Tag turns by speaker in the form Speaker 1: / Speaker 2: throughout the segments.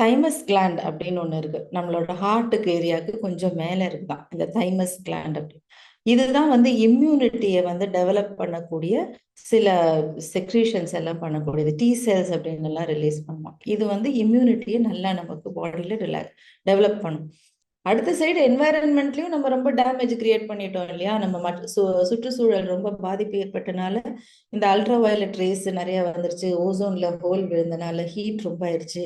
Speaker 1: thymus gland அப்படின்னு ஒன்று இருக்கு நம்மளோட ஹார்ட்டுக்கு ஏரியாவுக்கு கொஞ்சம் மேலே இருக்குதான் இந்த தைமஸ் கிளாண்ட் அப்படின்னு இதுதான் வந்து இம்யூனிட்டியை வந்து டெவலப் பண்ணக்கூடிய சில செக்ரீஷன்ஸ் எல்லாம் பண்ணக்கூடியது டி செல்ஸ் அப்படின்னு எல்லாம் ரிலீஸ் பண்ணுவோம் இது வந்து இம்யூனிட்டியை நல்லா நமக்கு பாடியில் ரிலாக்ஸ் டெவலப் பண்ணும் அடுத்த சைடு என்வாயரன்மெண்ட்லயும் நம்ம ரொம்ப டேமேஜ் கிரியேட் பண்ணிட்டோம் இல்லையா நம்ம சுற்றுச்சூழல் ரொம்ப பாதிப்பு ஏற்பட்டனால இந்த அல்ட்ரா வயலட் ரேஸ் நிறைய வந்துருச்சு ஓசோன்ல ஹோல் விழுந்தனால ஹீட் ரொம்ப ஆயிடுச்சு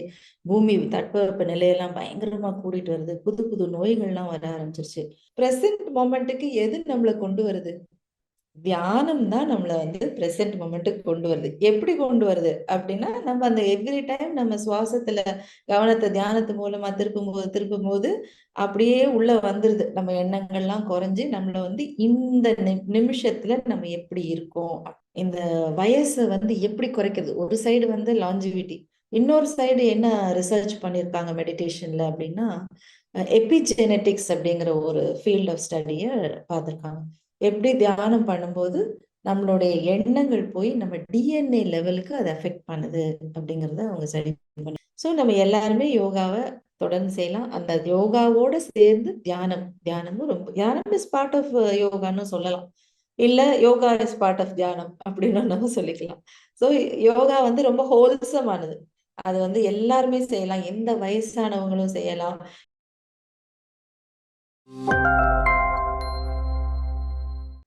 Speaker 1: பூமி தட்பவெப்ப நிலையெல்லாம் பயங்கரமா கூடிட்டு வருது புது புது நோய்கள்லாம் வர ஆரம்பிச்சிருச்சு பிரசன்ட் மொமெண்ட்டுக்கு எது நம்மளை கொண்டு வருது தியானம் தான் நம்மளை வந்து ப்ரெசென்ட் மூமெண்ட்டுக்கு கொண்டு வருது எப்படி கொண்டு வருது அப்படின்னா நம்ம அந்த எவ்ரி டைம் நம்ம சுவாசத்துல கவனத்தை தியானத்து மூலமா திருப்பும் போது திருப்பும் போது அப்படியே உள்ள வந்துருது நம்ம எண்ணங்கள்லாம் குறைஞ்சு நம்மளை வந்து இந்த நிமிஷத்துல நம்ம எப்படி இருக்கோம் இந்த வயசை வந்து எப்படி குறைக்கிறது ஒரு சைடு வந்து லாஞ்சிவிட்டி இன்னொரு சைடு என்ன ரிசர்ச் பண்ணியிருக்காங்க மெடிடேஷன்ல அப்படின்னா எபிஜெனட்டிக்ஸ் அப்படிங்கிற ஒரு ஃபீல்ட் ஆஃப் ஸ்டடியை பார்த்துருக்காங்க எப்படி தியானம் பண்ணும்போது நம்மளுடைய எண்ணங்கள் போய் நம்ம டிஎன்ஏ லெவலுக்கு அதை அஃபெக்ட் பண்ணுது அப்படிங்கிறத அவங்க சரி பண்ண ஸோ நம்ம எல்லாருமே யோகாவை தொடர்ந்து செய்யலாம் அந்த யோகாவோட சேர்ந்து தியானம் தியானமும் ரொம்ப தியானம் இஸ் பார்ட் ஆஃப் யோகான்னு சொல்லலாம் இல்ல யோகா இஸ் பார்ட் ஆஃப் தியானம் அப்படின்னு நம்ம சொல்லிக்கலாம் ஸோ யோகா வந்து ரொம்ப ஹோல்சமானது அது வந்து எல்லாருமே செய்யலாம் எந்த வயசானவங்களும் செய்யலாம்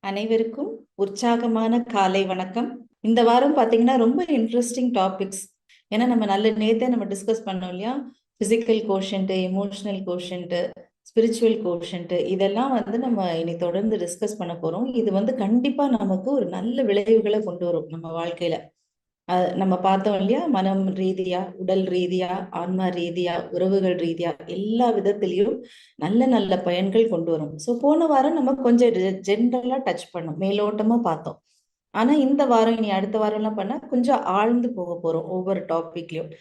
Speaker 1: அனைவருக்கும் உற்சாகமான காலை வணக்கம் இந்த வாரம் பாத்தீங்கன்னா ரொம்ப இன்ட்ரெஸ்டிங் டாபிக்ஸ் ஏன்னா நம்ம நல்ல நேரத்தை நம்ம டிஸ்கஸ் பண்ணோம் இல்லையா physical quotient emotional quotient spiritual quotient இதெல்லாம் வந்து நம்ம இனி தொடர்ந்து டிஸ்கஸ் பண்ண போறோம் இது வந்து கண்டிப்பா நமக்கு ஒரு நல்ல விளைவுகளை கொண்டு வரும் நம்ம வாழ்க்கையில நம்ம பார்த்தோம் இல்லையா மனம் ரீதியா உடல் ரீதியா ஆன்மா ரீதியா உறவுகள் ரீதியா எல்லா விதத்திலையும் நல்ல நல்ல பயன்கள் கொண்டு வரும் ஸோ போன வாரம் நம்ம கொஞ்சம் ஜென்ரலா டச் பண்ணோம் மேலோட்டமா பார்த்தோம் ஆனா இந்த வாரம் இனி அடுத்த வாரம் எல்லாம் பண்ணா கொஞ்சம் ஆழ்ந்து போக போறோம் ஒவ்வொரு டாபிக்லயும்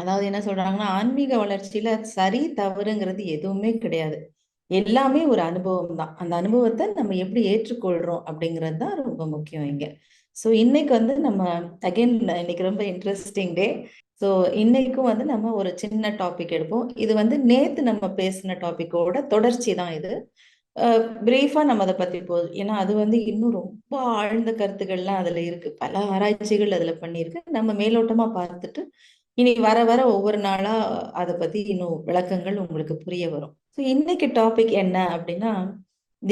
Speaker 1: அதாவது என்ன சொல்றாங்கன்னா ஆன்மீக வளர்ச்சியில சரி தவறுங்கிறது எதுவுமே கிடையாது எல்லாமே ஒரு அனுபவம் தான் அந்த அனுபவத்தை நம்ம எப்படி ஏற்றுக்கொள்றோம் அப்படிங்கிறது தான் ரொம்ப முக்கியம் இங்க ஸோ இன்னைக்கு வந்து நம்ம அகைன் இன்னைக்கு ரொம்ப இன்ட்ரெஸ்டிங் டே ஸோ இன்னைக்கும் வந்து நம்ம ஒரு சின்ன டாபிக் எடுப்போம் இது வந்து நேத்து நம்ம பேசின டாபிக்கோட தொடர்ச்சி தான் இது பிரீஃபா நம்ம அதை பத்தி போகுது ஏன்னா அது வந்து இன்னும் ரொம்ப ஆழ்ந்த கருத்துக்கள்லாம் அதுல இருக்கு பல ஆராய்ச்சிகள் அதுல பண்ணியிருக்கு நம்ம மேலோட்டமா பார்த்துட்டு இனி வர வர ஒவ்வொரு நாளா அதை பத்தி இன்னும் விளக்கங்கள் உங்களுக்கு புரிய வரும் ஸோ இன்னைக்கு டாபிக் என்ன அப்படின்னா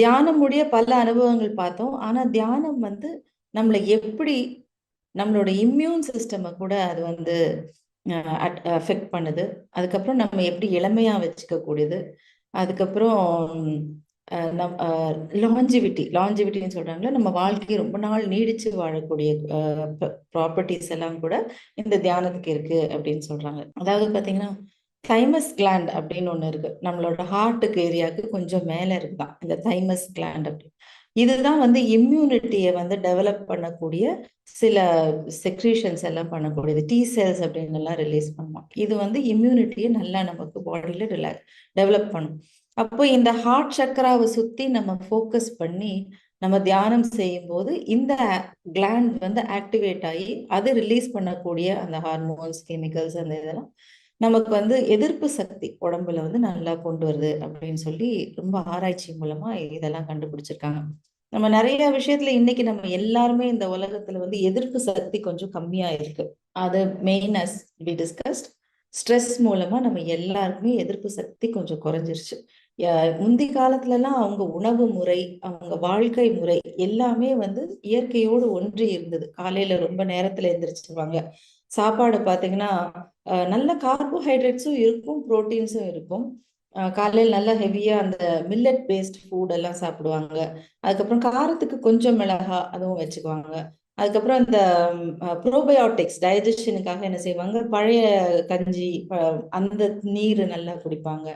Speaker 1: தியானம் முடிய பல அனுபவங்கள் பார்த்தோம் ஆனா தியானம் வந்து நம்மளை எப்படி நம்மளோட இம்யூன் சிஸ்டமை கூட அது வந்து அஃபெக்ட் பண்ணுது அதுக்கப்புறம் நம்ம எப்படி இளமையாக வச்சுக்க கூடியது அதுக்கப்புறம் நம் லாஞ்சிவிட்டி லாஞ்சிவிட்டின்னு சொல்கிறாங்களே நம்ம வாழ்க்கையை ரொம்ப நாள் நீடிச்சு வாழக்கூடிய ப்ராப்பர்ட்டிஸ் எல்லாம் கூட இந்த தியானத்துக்கு இருக்கு அப்படின்னு சொல்கிறாங்க அதாவது பார்த்தீங்கன்னா தைமஸ் கிளாண்ட் அப்படின்னு ஒன்று இருக்கு நம்மளோட ஹார்ட்டுக்கு ஏரியாவுக்கு கொஞ்சம் மேலே இருக்குதான் இந்த தைமஸ் கிளாண்ட் அப்படி இதுதான் வந்து இம்யூனிட்டியை வந்து டெவலப் பண்ணக்கூடிய சில செக்ரீஷன்ஸ் எல்லாம் பண்ணக்கூடியது டி செல்ஸ் அப்படின்னு எல்லாம் ரிலீஸ் பண்ணுவோம் இது வந்து இம்யூனிட்டியை நல்லா நமக்கு பாடியில ரிலாக் டெவலப் பண்ணும் அப்போ இந்த ஹார்ட் சக்கராவை சுற்றி நம்ம ஃபோக்கஸ் பண்ணி நம்ம தியானம் செய்யும்போது இந்த கிளாண்ட் வந்து ஆக்டிவேட் ஆகி அது ரிலீஸ் பண்ணக்கூடிய அந்த ஹார்மோன்ஸ் கெமிக்கல்ஸ் அந்த இதெல்லாம் நமக்கு வந்து எதிர்ப்பு சக்தி உடம்புல வந்து நல்லா கொண்டு வருது அப்படின்னு சொல்லி ரொம்ப ஆராய்ச்சி மூலமா இதெல்லாம் கண்டுபிடிச்சிருக்காங்க நம்ம நிறைய விஷயத்துல இன்னைக்கு நம்ம எல்லாருமே இந்த உலகத்துல வந்து எதிர்ப்பு சக்தி கொஞ்சம் கம்மியா இருக்கு அது main as be discussed stress மூலமா நம்ம எல்லாருக்குமே எதிர்ப்பு சக்தி கொஞ்சம் குறைஞ்சிருச்சு முந்தி காலத்துல எல்லாம் அவங்க உணவு முறை அவங்க வாழ்க்கை முறை எல்லாமே வந்து இயற்கையோடு ஒன்று இருந்தது காலையில ரொம்ப நேரத்துல எந்திரிச்சிருவாங்க சாப்பாடு பார்த்தீங்கன்னா நல்ல கார்போஹைட்ரேட்ஸும் இருக்கும் ப்ரோட்டீன்ஸும் இருக்கும் காலையில் நல்லா ஹெவியாக அந்த மில்லட் பேஸ்ட் ஃபுட் எல்லாம் சாப்பிடுவாங்க அதுக்கப்புறம் காரத்துக்கு கொஞ்சம் மிளகா அதுவும் வச்சுக்குவாங்க அதுக்கப்புறம் அந்த ப்ரோபயோட்டிக்ஸ் டைஜஷனுக்காக என்ன செய்வாங்க பழைய கஞ்சி அந்த நீர் நல்லா குடிப்பாங்க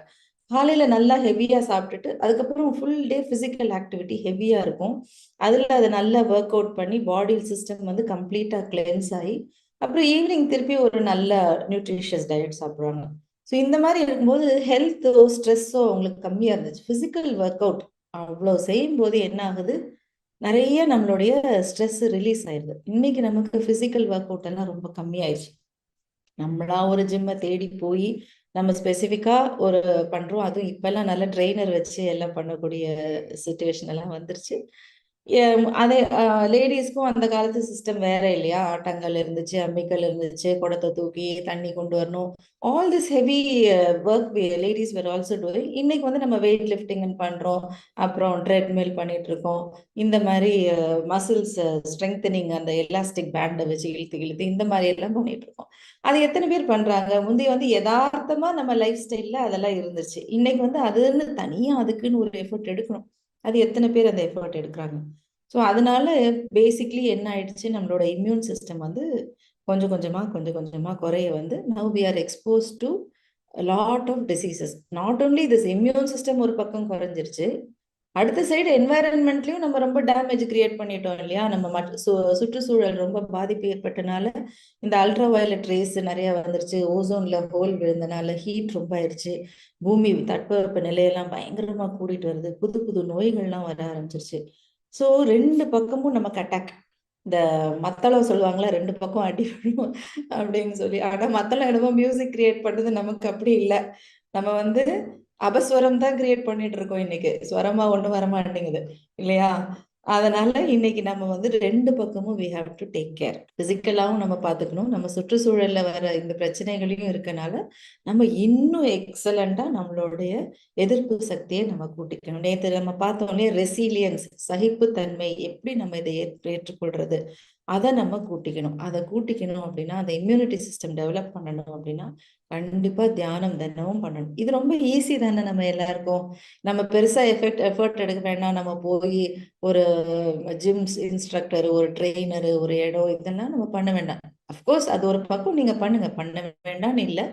Speaker 1: காலையில் நல்லா ஹெவியா சாப்பிட்டுட்டு அதுக்கப்புறம் ஃபுல் டே ஃபிசிக்கல் ஆக்டிவிட்டி ஹெவியாக இருக்கும் அதில் அதை நல்லா ஒர்க் அவுட் பண்ணி பாடி சிஸ்டம் வந்து கம்ப்ளீட்டாக கிளென்ஸ் ஆகி அப்புறம் ஈவினிங் திருப்பி ஒரு நல்ல நியூட்ரிஷியஸ் டயட் சாப்பிட்றாங்க ஸோ இந்த மாதிரி இருக்கும்போது ஹெல்த்தோ ஸ்ட்ரெஸ்ஸோ அவங்களுக்கு கம்மியாக இருந்துச்சு ஃபிசிக்கல் ஒர்க் அவுட் அவ்வளோ செய்யும் போது என்ன ஆகுது நிறைய நம்மளுடைய ஸ்ட்ரெஸ் ரிலீஸ் ஆயிடுது இன்னைக்கு நமக்கு ஃபிசிக்கல் ஒர்க் அவுட் எல்லாம் ரொம்ப கம்மியாயிடுச்சு நம்மளா ஒரு ஜிம்மை தேடி போய் நம்ம ஸ்பெசிஃபிக்காக ஒரு பண்ணுறோம் அதுவும் இப்போல்லாம் நல்ல ட்ரெயினர் வச்சு எல்லாம் பண்ணக்கூடிய சுச்சுவேஷன் எல்லாம் வந்துருச்சு அதே லேடிஸ்க்கும் அந்த காலத்து சிஸ்டம் வேற இல்லையா ஆட்டங்கள் இருந்துச்சு அம்மிக்கல் இருந்துச்சு குடத்தை தூக்கி தண்ணி கொண்டு வரணும் all this heavy work ladies were also do இன்னைக்கு வந்து நம்ம வெயிட் லிஃப்டிங் பண்றோம் அப்புறம் ட்ரெட்மில் பண்ணிட்டு இருக்கோம் இந்த மாதிரி மசில்ஸ் ஸ்ட்ரெங்தனிங் அந்த எலாஸ்டிக் பேண்டை வச்சு இழுத்து இழுத்து இந்த மாதிரி எல்லாம் பண்ணிட்டு இருக்கோம் அது எத்தனை பேர் பண்றாங்க முந்தைய வந்து யதார்த்தமா நம்ம லைஃப் ஸ்டைல்ல அதெல்லாம் இருந்துச்சு இன்னைக்கு வந்து அதுன்னு தனியா அதுக்குன்னு ஒரு எஃபர்ட் எடுக்கணும் அது எத்தனை பேர் அந்த எஃபர்ட் எடுக்கிறாங்க ஸோ அதனால பேசிக்லி என்ன ஆயிடுச்சு நம்மளோட இம்யூன் சிஸ்டம் வந்து கொஞ்சம் கொஞ்சமாக கொஞ்சம் கொஞ்சமாக குறைய வந்து now we are expose to lot of diseases not only this immune system ஒரு பக்கம் குறைஞ்சிருச்சு அடுத்த சைடு என்வாயரன்மெண்ட்லயும் நம்ம ரொம்ப டேமேஜ் கிரியேட் பண்ணிட்டோம் இல்லையா நம்ம சுற்றுச்சூழல் ரொம்ப பாதிப்பு ஏற்பட்டனால இந்த அல்ட்ரா வயலட் ரேஸ் நிறைய வந்துருச்சு ஓசோன்ல ஹோல் விழுந்தனால ஹீட் ரொம்ப ஆயிடுச்சு பூமி தட்பவெப்ப நிலையெல்லாம் பயங்கரமா கூடிட்டு வருது புது புது நோய்கள்லாம் வர ஆரம்பிச்சிருச்சு ஸோ ரெண்டு பக்கமும் நமக்கு அட்டாக் இந்த மத்தளம் சொல்லுவாங்களா ரெண்டு பக்கம் அடி அப்படின்னு சொல்லி ஆனா மத்தளம் என்னமோ மியூசிக் கிரியேட் பண்றது நமக்கு அப்படி இல்லை நம்ம வந்து அபஸ்வரம் தான் கிரியேட் பண்ணிட்டு இருக்கோம் இன்னைக்கு ஸ்வரமா வர வரமாட்டேங்குது இல்லையா அதனால இன்னைக்கு நம்ம வந்து ரெண்டு பக்கமும் we have to take care பிசிக்கலாகவும் நம்ம பார்த்துக்கணும் நம்ம சுற்றுச்சூழல்ல வர இந்த பிரச்சனைகளையும் இருக்கனால நம்ம இன்னும் எக்ஸலண்டா நம்மளுடைய எதிர்ப்பு சக்தியை நம்ம கூட்டிக்கணும் நேற்று நம்ம பார்த்தோம்னே ரெசிலியன்ஸ் சகிப்புத்தன்மை எப்படி நம்ம இதை ஏற்றுக்கொள்றது அதை நம்ம கூட்டிக்கணும் அதை கூட்டிக்கணும் அப்படின்னா அந்த இம்யூனிட்டி சிஸ்டம் டெவலப் பண்ணணும் அப்படின்னா கண்டிப்பா தியானம் தினமும் பண்ணணும் இது ரொம்ப ஈஸி தானே நம்ம எல்லாருக்கும் நம்ம பெருசா எஃபெக்ட் எஃபர்ட் எடுக்க வேண்டாம் நம்ம போய் ஒரு ஜிம் இன்ஸ்ட்ரக்டர் ஒரு ட்ரெயினர் ஒரு இடம் இதெல்லாம் நம்ம பண்ண வேண்டாம் அஃப்கோர்ஸ் அது ஒரு பக்கம் நீங்க பண்ணுங்க பண்ண வேண்டாம்னு இல்லை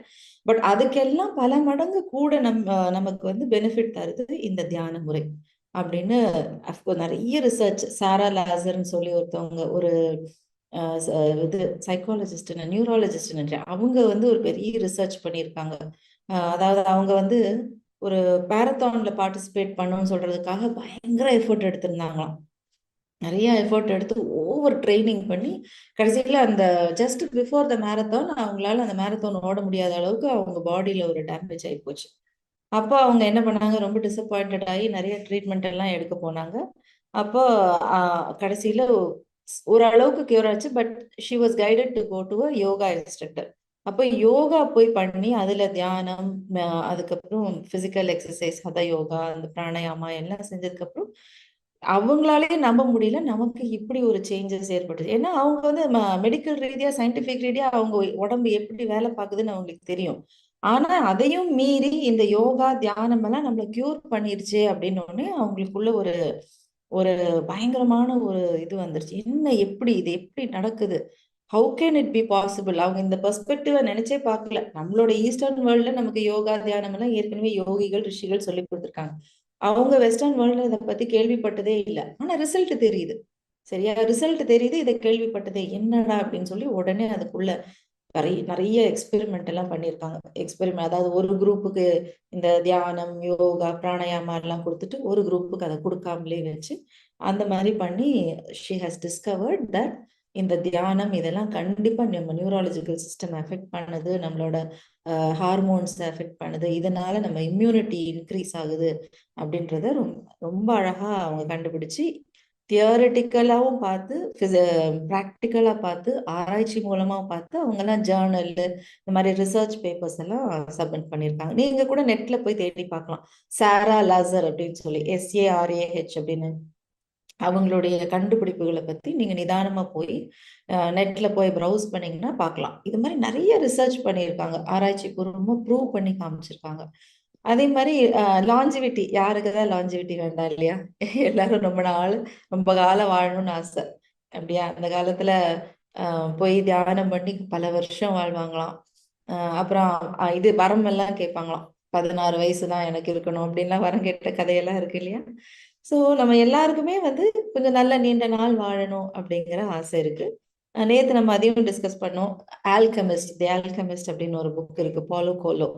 Speaker 1: பட் அதுக்கெல்லாம் பல மடங்கு கூட நம்ம நமக்கு வந்து பெனிஃபிட் தருது இந்த தியான முறை அப்படின்னு அஃப்கோர்ஸ் நிறைய ரிசர்ச் சாரா லாசர்னு சொல்லி ஒருத்தவங்க ஒரு இது சைக்காலஜிஸ்ட் நியூராலஜிஸ்ட் அவங்க வந்து ஒரு பெரிய ரிசர்ச் பண்ணியிருக்காங்க அதாவது அவங்க வந்து ஒரு பேரத்தான்ல பார்ட்டிசிபேட் பண்ணணும்னு சொல்றதுக்காக பயங்கர எஃபர்ட் எடுத்திருந்தாங்களாம் நிறைய எஃபர்ட் எடுத்து ஓவர் ட்ரைனிங் பண்ணி கடைசியில் அந்த ஜஸ்ட் பிஃபோர் த மேரத்தான் அவங்களால அந்த மேரத்தான் ஓட முடியாத அளவுக்கு அவங்க பாடியில் ஒரு டேமேஜ் ஆகி போச்சு அப்போ அவங்க என்ன பண்ணாங்க ரொம்ப டிசப்பாயிண்டட் ஆகி நிறைய ட்ரீட்மெண்ட் எல்லாம் எடுக்க போனாங்க அப்போ ஒரு அளவுக்கு கியூர் ஆச்சு but she was guided to go to a yoga instructor அப்போ யோகா போய் பண்ணி அதுல தியானம் அதுக்கப்புறம் பிசிக்கல் எக்ஸசைஸ் ஹத யோகா அந்த பிராணயாமா எல்லாம் செஞ்சதுக்கப்புறம் அவங்களாலே நம்ப முடியல நமக்கு இப்படி ஒரு சேஞ்சஸ் ஏற்பட்டுச்சு ஏன்னா அவங்க வந்து மெடிக்கல் ரீதியா சயின்டிபிக் ரீதியா அவங்க உடம்பு எப்படி வேலை பார்க்குதுன்னு அவங்களுக்கு தெரியும் ஆனா அதையும் மீறி இந்த யோகா தியானம் எல்லாம் நம்மளை கியூர் பண்ணிருச்சு அப்படின்னு ஒண்ணு அவங்களுக்குள்ள ஒரு ஒரு பயங்கரமான ஒரு இது வந்துருச்சு என்ன எப்படி இது எப்படி நடக்குது how can it be possible அவங்க இந்த பெர்ஸ்பெக்டிவ நினைச்சே பார்க்கல நம்மளோட ஈஸ்டர்ன் வேர்ல்ட்ல நமக்கு யோகா தியானம் எல்லாம் ஏற்கனவே யோகிகள் ரிஷிகள் சொல்லி கொடுத்துருக்காங்க அவங்க வெஸ்டர்ன் வேர்ல்ட்ல இதை பத்தி கேள்விப்பட்டதே இல்லை ஆனா ரிசல்ட் தெரியுது சரியா ரிசல்ட் தெரியுது இதை கேள்விப்பட்டதே என்னடா அப்படின்னு சொல்லி உடனே அதுக்குள்ள நிறைய நிறைய எக்ஸ்பெரிமெண்ட் எல்லாம் பண்ணியிருக்காங்க எக்ஸ்பெரிமெண்ட் அதாவது ஒரு குரூப்புக்கு இந்த தியானம் யோகா பிராணாயாமா எல்லாம் கொடுத்துட்டு ஒரு குரூப்புக்கு அதை கொடுக்காமலே வச்சு அந்த மாதிரி பண்ணி ஷி ஹாஸ் டிஸ்கவர்ட் தட் இந்த தியானம் இதெல்லாம் கண்டிப்பா நம்ம நியூராலஜிக்கல் சிஸ்டம் எஃபெக்ட் பண்ணுது நம்மளோட ஹார்மோன்ஸ் எஃபெக்ட் பண்ணுது இதனால நம்ம இம்யூனிட்டி இன்க்ரீஸ் ஆகுது அப்படின்றத ரொம்ப ரொம்ப அழகா அவங்க கண்டுபிடிச்சு தியரட்டிக்கலாகவும் பார்த்து ப்ராக்டிக்கலாக பார்த்து ஆராய்ச்சி மூலமாகவும் பார்த்து அவங்கெல்லாம் ஜேர்னல் இந்த மாதிரி ரிசர்ச் பேப்பர்ஸ் எல்லாம் சப்மிட் பண்ணியிருக்காங்க நீங்கள் கூட நெட்டில் போய் தேடி பார்க்கலாம் சாரா லாசர் அப்படின்னு சொல்லி எஸ்ஏஆர்ஏஹெச் அப்படின்னு அவங்களுடைய கண்டுபிடிப்புகளை பற்றி நீங்கள் நிதானமாக போய் நெட்டில் போய் ப்ரௌஸ் பண்ணிங்கன்னா பார்க்கலாம் இது மாதிரி நிறைய ரிசர்ச் பண்ணியிருக்காங்க ஆராய்ச்சி பூர்வமாக ப்ரூவ் பண்ணி காமிச்சிருக்காங்க அதே மாதிரி லாஞ்சிவிட்டி யாருக்குதான் லாஞ்சிவிட்டி வேண்டாம் இல்லையா எல்லாரும் ரொம்ப நாள் ரொம்ப காலம் வாழணும்னு ஆசை அப்படியா அந்த காலத்துல போய் தியானம் பண்ணி பல வருஷம் வாழ்வாங்களாம் அப்புறம் இது வரம் எல்லாம் கேட்பாங்களாம் பதினாறு வயசு தான் எனக்கு இருக்கணும் அப்படின்லாம் வரம் கேட்ட கதையெல்லாம் இருக்கு இல்லையா ஸோ நம்ம எல்லாருக்குமே வந்து கொஞ்சம் நல்ல நீண்ட நாள் வாழணும் அப்படிங்கிற ஆசை இருக்கு நேத்து நம்ம அதையும் டிஸ்கஸ் பண்ணோம் ஆல்கமிஸ்ட் தி ஆல்கமிஸ்ட் அப்படின்னு ஒரு புக் இருக்கு பாலோ கோலோ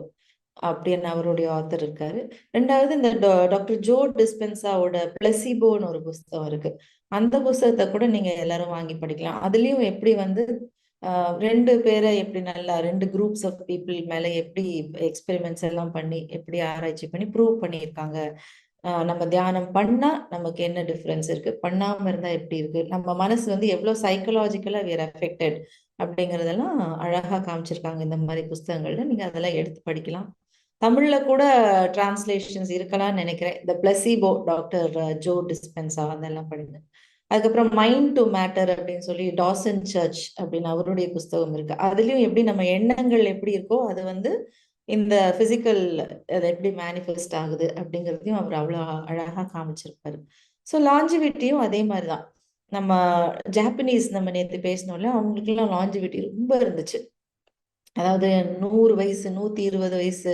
Speaker 1: அப்படின்னு அவருடைய ஆத்தர் இருக்காரு ரெண்டாவது இந்த டாக்டர் ஜோ டிஸ்பென்சாவோட பிளசிபோன்னு ஒரு புஸ்தகம் இருக்கு அந்த புஸ்தகத்தை கூட நீங்க எல்லாரும் வாங்கி படிக்கலாம் அதுலயும் எப்படி வந்து ரெண்டு பேரை எப்படி நல்லா ரெண்டு குரூப்ஸ் ஆஃப் பீப்புள் மேல எப்படி எக்ஸ்பெரிமெண்ட்ஸ் எல்லாம் பண்ணி எப்படி ஆராய்ச்சி பண்ணி ப்ரூவ் பண்ணியிருக்காங்க நம்ம தியானம் பண்ணா நமக்கு என்ன டிஃப்ரென்ஸ் இருக்கு பண்ணாம இருந்தா எப்படி இருக்கு நம்ம மனசு வந்து எவ்வளவு சைக்கலாஜிக்கலா வேர் அஃபெக்டட் அப்படிங்கறதெல்லாம் அழகா காமிச்சிருக்காங்க இந்த மாதிரி புஸ்தகங்கள்ல நீங்க அதெல்லாம் எடுத்து படிக்கலாம் தமிழ்ல கூட டிரான்ஸ்லேஷன்ஸ் இருக்கலாம்னு நினைக்கிறேன் இந்த பிளசிபோ டாக்டர் ஜோ டிஸ்பென்சா அதெல்லாம் படிங்க அதுக்கப்புறம் மைண்ட் டு மேட்டர் அப்படின்னு சொல்லி டாசன் சர்ச் அப்படின்னு அவருடைய புஸ்தகம் இருக்கு அதுலயும் எப்படி நம்ம எண்ணங்கள் எப்படி இருக்கோ அது வந்து இந்த பிசிக்கல் அது எப்படி மேனிஃபெஸ்ட் ஆகுது அப்படிங்கிறதையும் அவர் அவ்வளோ அழகா காமிச்சிருப்பாரு ஸோ லாஞ்சிவிட்டியும் அதே மாதிரி தான் நம்ம ஜாப்பனீஸ் நம்ம நேற்று பேசினோம்ல எல்லாம் லாஞ்சிவிட்டி ரொம்ப இருந்துச்சு அதாவது நூறு வயசு நூத்தி இருபது வயசு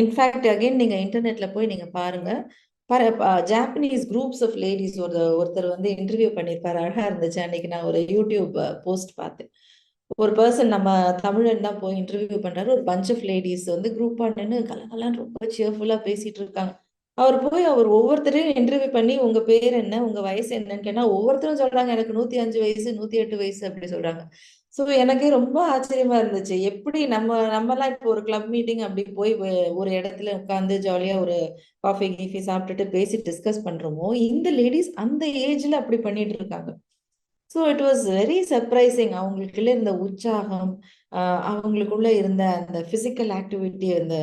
Speaker 1: இன்ஃபேக்ட் அகெயின் நீங்க இன்டர்நெட்ல போய் நீங்க பாருங்க பர ஜாப்பனீஸ் குரூப்ஸ் ஆஃப் லேடிஸ் ஒரு ஒருத்தர் வந்து இன்டர்வியூ பண்ணியிருப்பார் அழகா இருந்துச்சு அன்னைக்கு நான் ஒரு யூடியூப் போஸ்ட் பார்த்தேன் ஒரு பர்சன் நம்ம தமிழன் தான் போய் இன்டர்வியூ பண்றாரு ஒரு பஞ்ச் ஆஃப் லேடிஸ் வந்து குரூப் நின்று கலகலாம் ரொம்ப சியர்ஃபுல்லாக பேசிட்டு இருக்காங்க அவர் போய் அவர் ஒவ்வொருத்தரையும் இன்டர்வியூ பண்ணி உங்க பேர் என்ன உங்க வயசு என்னன்னு கேட்டா ஒவ்வொருத்தரும் சொல்றாங்க எனக்கு நூத்தி அஞ்சு வயசு நூத்தி எட்டு வயசு அப்படி சொல்றாங்க ஸோ எனக்கே ரொம்ப ஆச்சரியமா இருந்துச்சு எப்படி நம்ம நம்மலாம் இப்போ ஒரு கிளப் மீட்டிங் அப்படி போய் ஒரு இடத்துல உட்காந்து ஜாலியா ஒரு காஃபி கீஃபி சாப்பிட்டுட்டு பேசி டிஸ்கஸ் பண்றோமோ இந்த லேடிஸ் அந்த ஏஜ்ல அப்படி பண்ணிட்டு இருக்காங்க so it was very surprising அவங்களுக்குள்ள இருந்த உற்சாகம் ஆஹ் அவங்களுக்குள்ள இருந்த அந்த பிசிக்கல் ஆக்டிவிட்டி அந்த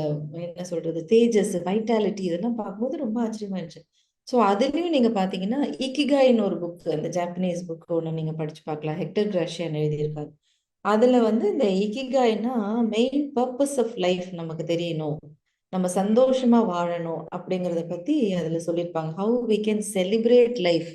Speaker 1: என்ன சொல்றது தேஜஸ் வைட்டாலிட்டி இதெல்லாம் பார்க்கும்போது ரொம்ப ஆச்சரியமா இருந்துச்சு ஸோ அதுலயும் நீங்க பாத்தீங்கன்னா இக்கிகாயின்னு ஒரு புக் அந்த ஜாப்பனீஸ் புக் ஒன்று நீங்க படிச்சு பார்க்கலாம் ஹெக்டர் கிராஷியான் எழுதியிருக்காரு அதில் வந்து இந்த இகிகாய்னா மெயின் பர்பஸ் ஆஃப் லைஃப் நமக்கு தெரியணும் நம்ம சந்தோஷமா வாழணும் அப்படிங்கிறத பத்தி அதுல சொல்லியிருப்பாங்க how we can celebrate life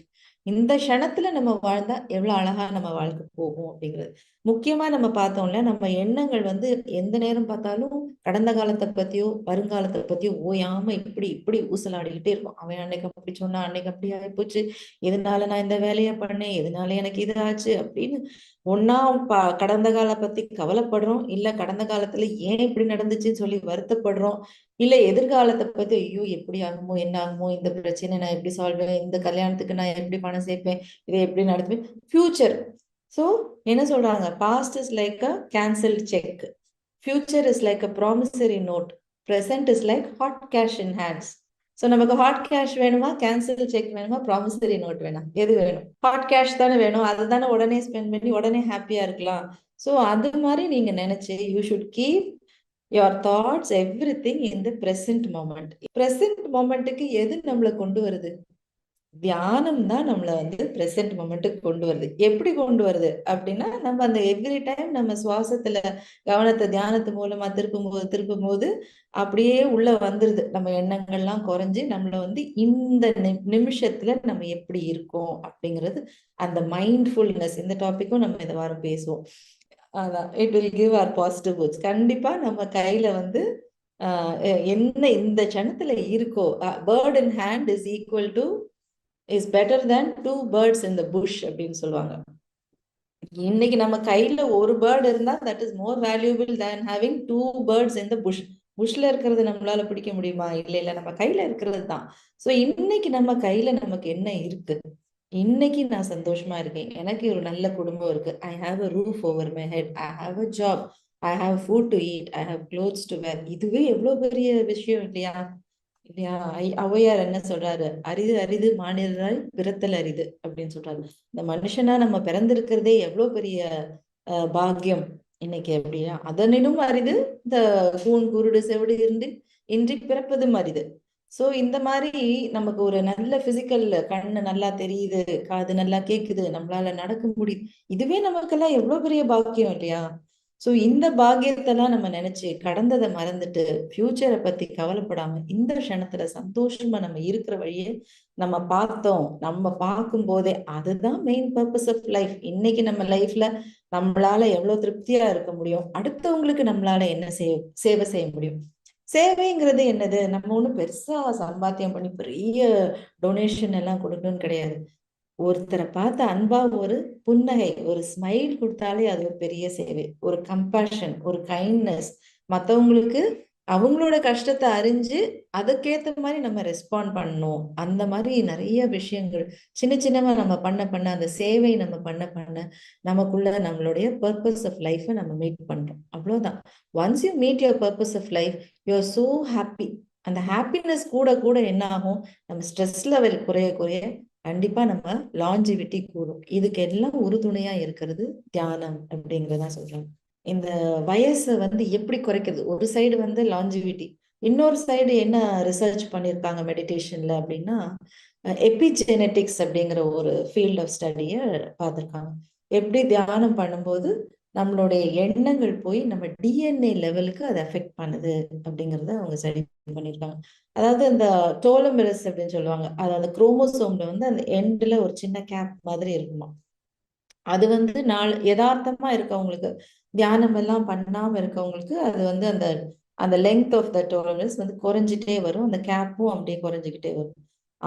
Speaker 1: இந்த க்ஷணத்துல நம்ம வாழ்ந்தா எவ்வளவு அழகா நம்ம வாழ்க்கை போகும் அப்படிங்கிறது முக்கியமா நம்ம பார்த்தோம்ல நம்ம எண்ணங்கள் வந்து எந்த நேரம் பார்த்தாலும் கடந்த காலத்தை பத்தியோ வருங்காலத்தை பத்தியோ ஓயாம இப்படி இப்படி ஊசலாடிக்கிட்டே இருக்கும் அவன் அன்னைக்கு அப்படி சொன்னா அன்னைக்கு அப்படி ஆகிப்போச்சு எதனால நான் இந்த வேலையை பண்ணேன் எதனால எனக்கு இது ஆச்சு அப்படின்னு ஒன்னா கடந்த கால பத்தி கவலைப்படுறோம் இல்ல கடந்த காலத்துல ஏன் இப்படி நடந்துச்சுன்னு சொல்லி வருத்தப்படுறோம் இல்ல எதிர்காலத்தை பத்தி ஐயோ எப்படி ஆகுமோ என்ன ஆகுமோ இந்த பிரச்சனை நான் எப்படி சால்வ் இந்த கல்யாணத்துக்கு நான் எப்படி பணம் சேர்ப்பேன் இதை எப்படி நடத்துவேன் ஃபியூச்சர் ஸோ என்ன சொல்றாங்க past is like a cancel cheque future is like a promissory note present is like hot cash in hands so நமக்கு ஹாட் கேஷ் வேணுமா கேன்சல் செக் வேணுமா ப்ராமிசரி நோட் வேணாம் எது வேணும் ஹாட் கேஷ் தானே வேணும் அதை தானே உடனே ஸ்பெண்ட் பண்ணி உடனே ஹாப்பியா இருக்கலாம் ஸோ அது மாதிரி நீங்க நினைச்சு you should keep your thoughts everything in the present moment present மோமெண்ட்டுக்கு எது நம்மளை கொண்டு வருது தியானம் தான் நம்மளை வந்து ப்ரெசென்ட் மூமெண்ட்டுக்கு கொண்டு வருது எப்படி கொண்டு வருது அப்படின்னா நம்ம அந்த எவ்ரி டைம் நம்ம சுவாசத்துல கவனத்தை தியானத்து மூலமா திருப்பும் போது திருப்பும் போது அப்படியே உள்ள வந்துருது நம்ம எண்ணங்கள்லாம் குறைஞ்சு நம்மளை வந்து இந்த நிமிஷத்துல நம்ம எப்படி இருக்கோம் அப்படிங்கிறது அந்த மைண்ட்ஃபுல்னஸ் இந்த டாபிக்கும் நம்ம இந்த வாரம் பேசுவோம் அதான் it will give our positive thoughts கண்டிப்பா நம்ம கையில வந்து என்ன இந்த க்ஷணத்துல இருக்கோ bird in hand is equal to is better than two birds in the bush அப்படின்னு சொல்லுவாங்க இன்னைக்கு நம்ம கையில ஒரு பேர்ட் இருந்தா that is more valuable than having two birds in the bush புஷ்ல இருக்கிறது நம்மளால பிடிக்க முடியுமா இல்ல இல்ல நம்ம கையில இருக்கிறது தான் சோ இன்னைக்கு நம்ம கையில நமக்கு என்ன இருக்கு இன்னைக்கு நான் சந்தோஷமா இருக்கேன் எனக்கு ஒரு நல்ல குடும்பம் இருக்கு I have a roof over my head I have a job I have food to eat I have clothes to wear இதுவே எவ்வளவு பெரிய விஷயம் இல்லையா இல்லையா ஔவையார் என்ன சொல்றாரு அரிது அரிது மாநிலரால் பிறத்தல் அரிது அப்படின்னு சொல்றாரு இந்த மனுஷனா நம்ம பிறந்திருக்கிறதே எவ்வளவு பெரிய பாக்கியம் இன்னைக்கு அப்படின்னா அதனிலும் அரிது இந்த கூண் குருடு செவிடு இருந்து இன்றி பிறப்பதும் அரிது சோ இந்த மாதிரி நமக்கு ஒரு நல்ல பிசிக்கல் கண்ணு நல்லா தெரியுது காது நல்லா கேக்குது நம்மளால நடக்க முடியுது இதுவே நமக்கெல்லாம் எவ்வளவு பெரிய பாக்கியம் இல்லையா ஸோ இந்த எல்லாம் நம்ம நினைச்சு கடந்ததை மறந்துட்டு ஃபியூச்சரை பத்தி கவலைப்படாம இந்த க்ஷணத்துல சந்தோஷமா நம்ம இருக்கிற வழியை நம்ம பார்த்தோம் நம்ம பார்க்கும் போதே அதுதான் மெயின் பர்பஸ் ஆஃப் லைஃப் இன்னைக்கு நம்ம லைஃப்ல நம்மளால எவ்வளவு திருப்தியா இருக்க முடியும் அடுத்தவங்களுக்கு நம்மளால என்ன செய் சேவை செய்ய முடியும் சேவைங்கிறது என்னது நம்ம ஒன்றும் பெருசா சம்பாத்தியம் பண்ணி பெரிய டொனேஷன் எல்லாம் கொடுக்கணும்னு கிடையாது ஒருத்தரை பார்த்து அன்பா ஒரு புன்னகை ஒரு ஸ்மைல் கொடுத்தாலே அது ஒரு பெரிய சேவை ஒரு கம்பேஷன் ஒரு கைண்ட்னஸ் மற்றவங்களுக்கு அவங்களோட கஷ்டத்தை அறிஞ்சு அதுக்கேற்ற மாதிரி நம்ம ரெஸ்பாண்ட் பண்ணணும் அந்த மாதிரி நிறைய விஷயங்கள் சின்ன சின்னமா நம்ம பண்ண பண்ண அந்த சேவை நம்ம பண்ண பண்ண நமக்குள்ள நம்மளுடைய பர்பஸ் ஆஃப் லைஃப்பை நம்ம மீட் பண்ணுறோம் அவ்வளவுதான் once you meet your purpose of life you are so happy அந்த ஹாப்பினஸ் கூட கூட என்ன ஆகும் நம்ம ஸ்ட்ரெஸ் லெவல் குறைய குறைய கண்டிப்பா நம்ம லாஞ்சிவிட்டி கூடும் இதுக்கு எல்லாம் உறுதுணையா இருக்கிறது தியானம் அப்படிங்கிறதா சொல்றோம் இந்த வயசு வந்து எப்படி குறைக்கிறது ஒரு சைடு வந்து லாஞ்சிவிட்டி இன்னொரு சைடு என்ன ரிசர்ச் பண்ணியிருக்காங்க மெடிடேஷன்ல அப்படின்னா எபிஜெனட்டிக்ஸ் அப்படிங்கிற ஒரு ஃபீல்ட் ஆஃப் ஸ்டடியை பார்த்துருக்காங்க எப்படி தியானம் பண்ணும்போது நம்மளுடைய எண்ணங்கள் போய் நம்ம டிஎன்ஏ லெவலுக்கு அதை அஃபெக்ட் பண்ணுது அப்படிங்கறத அவங்க சரி பண்ணியிருக்காங்க அதாவது அந்த டோலமெரஸ் அப்படின்னு சொல்லுவாங்க அதாவது குரோமோசோம்ல வந்து அந்த எண்ட்ல ஒரு சின்ன கேப் மாதிரி இருக்குமா அது வந்து நாள் யதார்த்தமா இருக்கவங்களுக்கு தியானம் எல்லாம் பண்ணாம இருக்கவங்களுக்கு அது வந்து அந்த அந்த லெங்க் ஆஃப் த டோலமெரஸ் வந்து குறைஞ்சிட்டே வரும் அந்த கேப்பும் அப்படியே குறைஞ்சிக்கிட்டே வரும்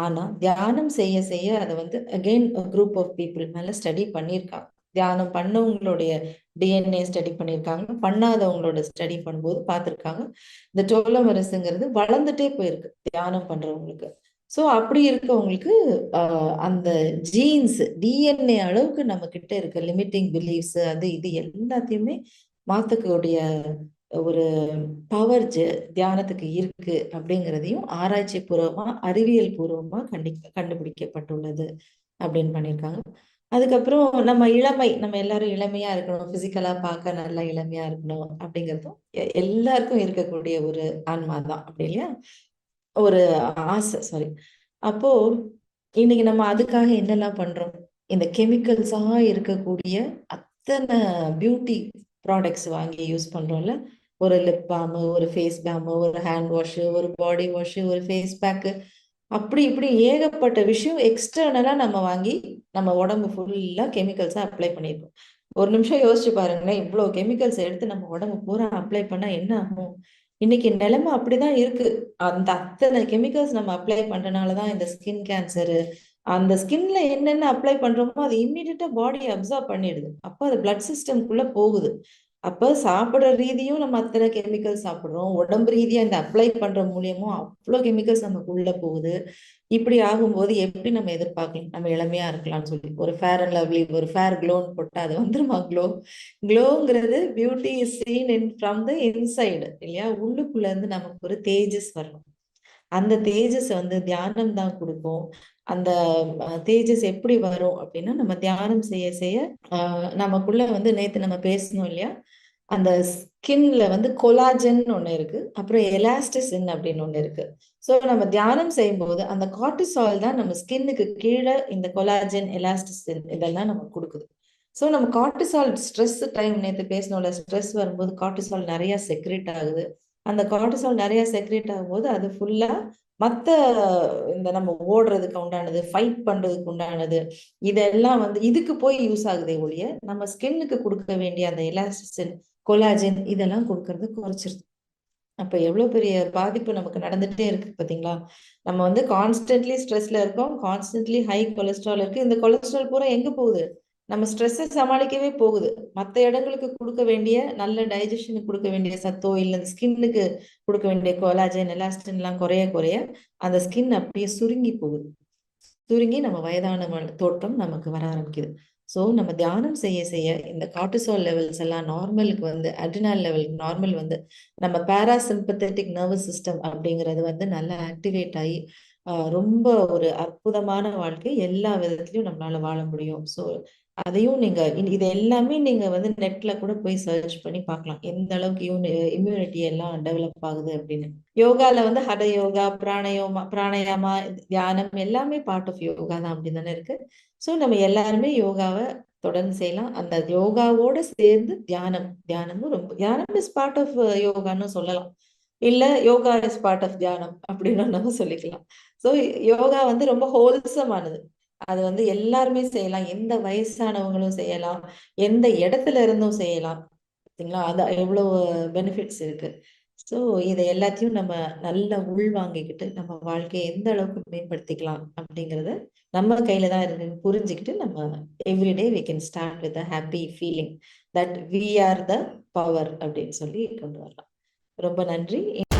Speaker 1: ஆனா தியானம் செய்ய செய்ய அதை வந்து அகெயின் குரூப் ஆஃப் பீப்புள் மேல ஸ்டடி பண்ணியிருக்காங்க தியானம் பண்ணவங்களுடைய டிஎன்ஏ ஸ்டடி பண்ணியிருக்காங்க பண்ணாதவங்களோட ஸ்டடி பண்ணும்போது பார்த்துருக்காங்க இந்த டோலமரசுங்கிறது வளர்ந்துட்டே போயிருக்கு தியானம் பண்றவங்களுக்கு ஸோ அப்படி இருக்கவங்களுக்கு அந்த ஜீன்ஸ் டிஎன்ஏ அளவுக்கு நம்ம கிட்ட இருக்க லிமிட்டிங் பிலீஃப்ஸ் அது இது எல்லாத்தையுமே மாத்துக்கூடிய ஒரு பவர் தியானத்துக்கு இருக்கு அப்படிங்கிறதையும் ஆராய்ச்சி பூர்வமா அறிவியல் பூர்வமா கண்டி கண்டுபிடிக்கப்பட்டுள்ளது அப்படின்னு பண்ணியிருக்காங்க அதுக்கப்புறம் நம்ம இளமை நம்ம எல்லாரும் இளமையா இருக்கணும் பிசிக்கலா பார்க்க நல்லா இளமையா இருக்கணும் அப்படிங்கிறதும் எல்லாருக்கும் இருக்கக்கூடிய ஒரு ஆன்மா தான் அப்படி இல்லையா ஒரு ஆசை சாரி அப்போ இன்னைக்கு நம்ம அதுக்காக என்னெல்லாம் பண்றோம் இந்த கெமிக்கல்ஸா இருக்கக்கூடிய அத்தனை பியூட்டி ப்ராடக்ட்ஸ் வாங்கி யூஸ் பண்றோம்ல ஒரு லிப் பாமு ஒரு ஃபேஸ் பாமு ஒரு ஹேண்ட் வாஷு ஒரு பாடி வாஷு ஒரு ஃபேஸ் பேக்கு அப்படி இப்படி ஏகப்பட்ட விஷயம் எக்ஸ்டர்னலாக நம்ம வாங்கி நம்ம உடம்பு ஃபுல்லா கெமிக்கல்ஸாக அப்ளை பண்ணிருக்கோம் ஒரு நிமிஷம் யோசிச்சு பாருங்களேன் இவ்வளவு கெமிக்கல்ஸ் எடுத்து நம்ம உடம்பு பூரா அப்ளை பண்ணா என்ன ஆகும் இன்னைக்கு நிலைமை அப்படிதான் இருக்கு அந்த அத்தனை கெமிக்கல்ஸ் நம்ம அப்ளை பண்றதுனாலதான் இந்த ஸ்கின் கேன்சரு அந்த ஸ்கின்ல என்னென்ன அப்ளை பண்றோமோ அது இம்மிடியட்டா பாடி அப்சர்வ் பண்ணிடுது அப்போ அது பிளட் சிஸ்டம்குள்ள போகுது அப்போ சாப்பிட்ற ரீதியும் நம்ம அத்தனை கெமிக்கல் சாப்பிட்றோம் உடம்பு ரீதியாக இந்த அப்ளை பண்ணுற மூலியமும் அவ்வளோ கெமிக்கல்ஸ் நமக்குள்ளே போகுது இப்படி ஆகும்போது எப்படி நம்ம எதிர்பார்க்கலாம் நம்ம இளமையாக இருக்கலாம்னு சொல்லி ஒரு ஃபேர் அண்ட் லவ்லி ஒரு ஃபேர் க்ளோன்னு போட்டால் அது வந்துருமா க்ளோ க்ளோங்கிறது beauty is seen in from the inside இல்லையா உள்ளுக்குள்ளேருந்து நமக்கு ஒரு தேஜஸ் வரணும் அந்த தேஜஸ் வந்து தியானம் தான் கொடுக்கும் அந்த தேஜஸ் எப்படி வரும் அப்படின்னா நம்ம தியானம் செய்ய செய்ய நமக்குள்ள வந்து நேத்து நம்ம பேசணும் இல்லையா அந்த ஸ்கின்ல வந்து கொலாஜன் ஒன்று இருக்கு அப்புறம் எலாஸ்டிசின் அப்படின்னு ஒன்று இருக்கு ஸோ நம்ம தியானம் செய்யும்போது அந்த காட்டிசால் தான் நம்ம ஸ்கின்னுக்கு கீழே இந்த கொலாஜன் எலாஸ்டிசின் இதெல்லாம் நமக்கு கொடுக்குது ஸோ நம்ம காட்டிசால் ஸ்ட்ரெஸ் டைம் நேற்று பேசணும்ல ஸ்ட்ரெஸ் வரும்போது காட்டிசால் நிறைய செக்ரேட் ஆகுது அந்த காட்டிசால் நிறைய செக்ரேட் ஆகும்போது அது ஃபுல்லாக மற்ற இந்த நம்ம ஓடுறதுக்கு உண்டானது ஃபைட் பண்றதுக்கு உண்டானது இதெல்லாம் வந்து இதுக்கு போய் யூஸ் ஆகுதே ஒழிய நம்ம ஸ்கின்னுக்கு கொடுக்க வேண்டிய அந்த எலாஸ்டிசின் கொலாஜின் இதெல்லாம் கொடுக்கறது குறைச்சிருது அப்ப எவ்வளவு பெரிய பாதிப்பு நமக்கு நடந்துட்டே இருக்கு பாத்தீங்களா நம்ம வந்து கான்ஸ்டன்ட்லி ஸ்ட்ரெஸ்ல இருக்கோம் கான்ஸ்டன்ட்லி ஹை கொலஸ்ட்ரால் இருக்கு இந்த கொலஸ்ட்ரால் பூரா எங்க போகுது நம்ம ஸ்ட்ரெஸ்ஸை சமாளிக்கவே போகுது மற்ற இடங்களுக்கு கொடுக்க வேண்டிய நல்ல டைஜஷனுக்கு கொடுக்க வேண்டிய சத்தோ இல்லை ஸ்கின்னுக்கு கொடுக்க வேண்டிய கொலாஜன் எலாஸ்டின் எல்லாம் குறைய குறைய அந்த ஸ்கின் அப்படியே சுருங்கி போகுது சுருங்கி நம்ம வயதான தோற்றம் நமக்கு வர ஆரம்பிக்குது ஸோ நம்ம தியானம் செய்ய செய்ய இந்த காட்டுசோல் லெவல்ஸ் எல்லாம் நார்மலுக்கு வந்து அட்ரினால் லெவல் நார்மல் வந்து நம்ம பேராசிம்பத்தட்டிக் நர்வஸ் சிஸ்டம் அப்படிங்கிறது வந்து நல்லா ஆக்டிவேட் ஆகி ரொம்ப ஒரு அற்புதமான வாழ்க்கை எல்லா விதத்திலையும் நம்மளால வாழ முடியும் ஸோ அதையும் நீங்க இது எல்லாமே நீங்க வந்து நெட்ல கூட போய் சர்ச் பண்ணி பார்க்கலாம் எந்த அளவுக்கு இம்யூனிட்டி எல்லாம் டெவலப் ஆகுது அப்படின்னு யோகால வந்து ஹட யோகா பிராணயோமா பிராணயாமா தியானம் எல்லாமே பார்ட் ஆஃப் யோகா தான் அப்படின்னு தானே இருக்கு ஸோ நம்ம எல்லாருமே யோகாவை தொடர்ந்து செய்யலாம் அந்த யோகாவோட சேர்ந்து தியானம் தியானமும் ரொம்ப தியானம் இஸ் பார்ட் ஆஃப் யோகான்னு சொல்லலாம் இல்ல யோகா இஸ் பார்ட் ஆஃப் தியானம் அப்படின்னு நம்ம சொல்லிக்கலாம் ஸோ யோகா வந்து ரொம்ப ஹோல்சமானது அது வந்து எல்லாருமே செய்யலாம் எந்த வயசானவங்களும் செய்யலாம் எந்த இடத்துல இருந்தும் செய்யலாம் பார்த்தீங்களா அது எவ்வளவு பெனிஃபிட்ஸ் இருக்கு ஸோ இதை எல்லாத்தையும் நம்ம நல்லா உள்வாங்கிக்கிட்டு நம்ம வாழ்க்கையை எந்த அளவுக்கு மேம்படுத்திக்கலாம் அப்படிங்கிறத நம்ம கையில தான் இருக்குன்னு புரிஞ்சுக்கிட்டு நம்ம everyday we can start with a happy feeling that we are the power அப்படின்னு சொல்லி கொண்டு வரலாம் ரொம்ப நன்றி